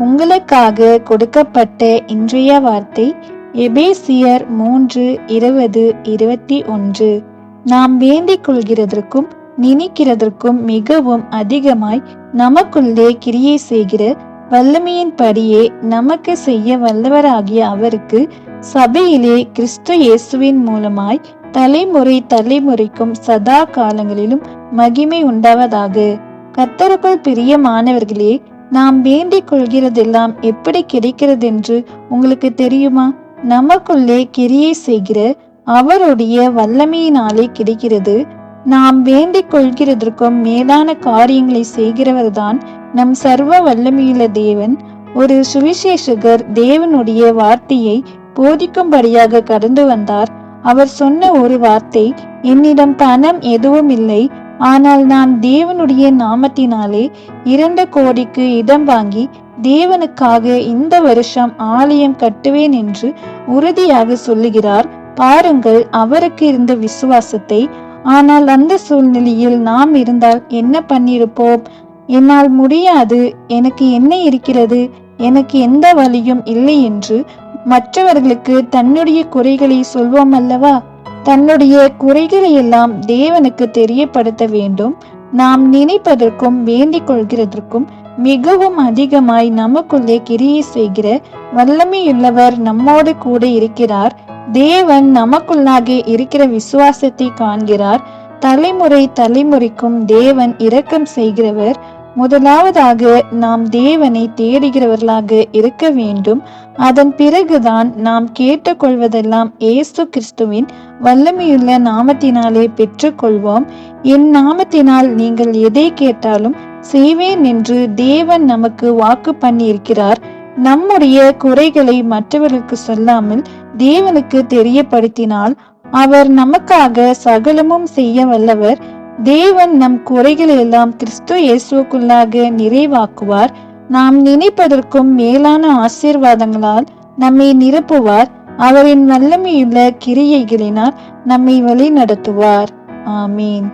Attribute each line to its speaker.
Speaker 1: உங்களுக்காக கொடுக்கப்பட்ட இன்றைய வார்த்தை எபேசியர் மூன்று இருபது இருபத்தி ஒன்று. நாம் வேண்டிக் கொள்கிறதற்கும் நினைக்கிறதற்கும் மிகவும் அதிகமாய் நமக்குள்ளே கிரியை செய்கிற வல்லமையின்படியே நமக்கு செய்ய வல்லவராகிய அவருக்கு சபையிலே கிறிஸ்து இயேசுவின் மூலமாய் தலைமுறை தலைமுறைக்கும் சதா காலங்களிலும் மகிமை உண்டாவதாக. கத்தருக்குள் பிரியமானவர்களே நாம் வேண்டிக் கொள்கிறதெல்லாம் எப்படி கிடைக்கிறதென்று உங்களுக்கு தெரியுமா? நமக்குள்ளே கிரியை செய்கிற அவருடைய வல்லமையினாலே கிடைக்கிறது. நாம் வேண்டிக் கொள்கிறதற்கும் மேலான காரியங்களை செய்கிறவர்தான் நம் சர்வ வல்லமையுள்ள தேவன். ஒரு சுவிசேஷகர் தேவனுடைய வார்த்தையை போதிக்கும்படியாக கடந்து வந்தார். அவர் சொன்ன ஒரு வார்த்தை என்னிடம் பணம் எதுவும் இல்லை. ஆனால் நான் தேவனுடைய நாமத்தினாலே இரண்டு கோடிக்கு இடம் வாங்கி தேவனுக்காக இந்த வருஷம் ஆலயம் கட்டுவேன் என்று உறுதியாக சொல்லுகிறார். பாருங்கள் அவருக்கு இருந்த விசுவாசத்தை. ஆனால் அந்த சூழ்நிலையில் நாம் இருந்தால் என்ன பண்ணிருப்போம் என்னால் முடியாது. எனக்கு என்ன இருக்கிறது? எனக்கு எந்த வழியும் இல்லை என்று மற்றவர்களுக்கு தன்னுடைய குறைகளை சொல்வோம் அல்லவா? தன்னுடைய குறைகளை எல்லாம் தேவனுக்கு தெரியப்படுத்த வேண்டும். நாம் நினைப்பதற்கும் வேண்டிக் கொள்கிறதற்கும் மிகவும் அதிகமாய் நமக்குள்ளே கிரியை செய்கிற வல்லமையுள்ளவர் நம்மோடு கூட இருக்கிறார். தேவன் நமக்குள்ளாக இருக்கிற விசுவாசத்தை காண்கிறார். தலைமுறை தலைமுறைக்கும் தேவன் இரக்கம் செய்கிறவர். முதலாவதாக நாம் தேவனை தேடுகிறவர்களாக இருக்க வேண்டும். அதன் பிறகுதான் நாம் கேட்டுக்கொள்வதெல்லாம் ஏசு கிறிஸ்துவின் வல்லமையுள்ள நாமத்தினாலே பெற்றுக்கொள்வோம். என் நாமத்தினால் நீங்கள் எதை கேட்டாலும் செய்வேன் என்று தேவன் நமக்கு வாக்கு பண்ணியிருக்கிறார். நம்முடைய குறைகளை மற்றவர்களுக்கு சொல்லாமல் தேவனுக்கு தெரியப்படுத்தினால் அவர் நமக்காக சகலமும் செய்ய வல்லவர். தேவன் நம் குறைகளை எல்லாம் கிறிஸ்து இயேசுக்குள்ளாக நிறைவாக்குவார். நாம் நினைப்பதற்கும் மேலான ஆசீர்வாதங்களால் நம்மை நிரப்புவார். அவரின் வல்லமையுள்ள கிரியைகளினால் நம்மை வழி நடத்துவார் ஆமீன்.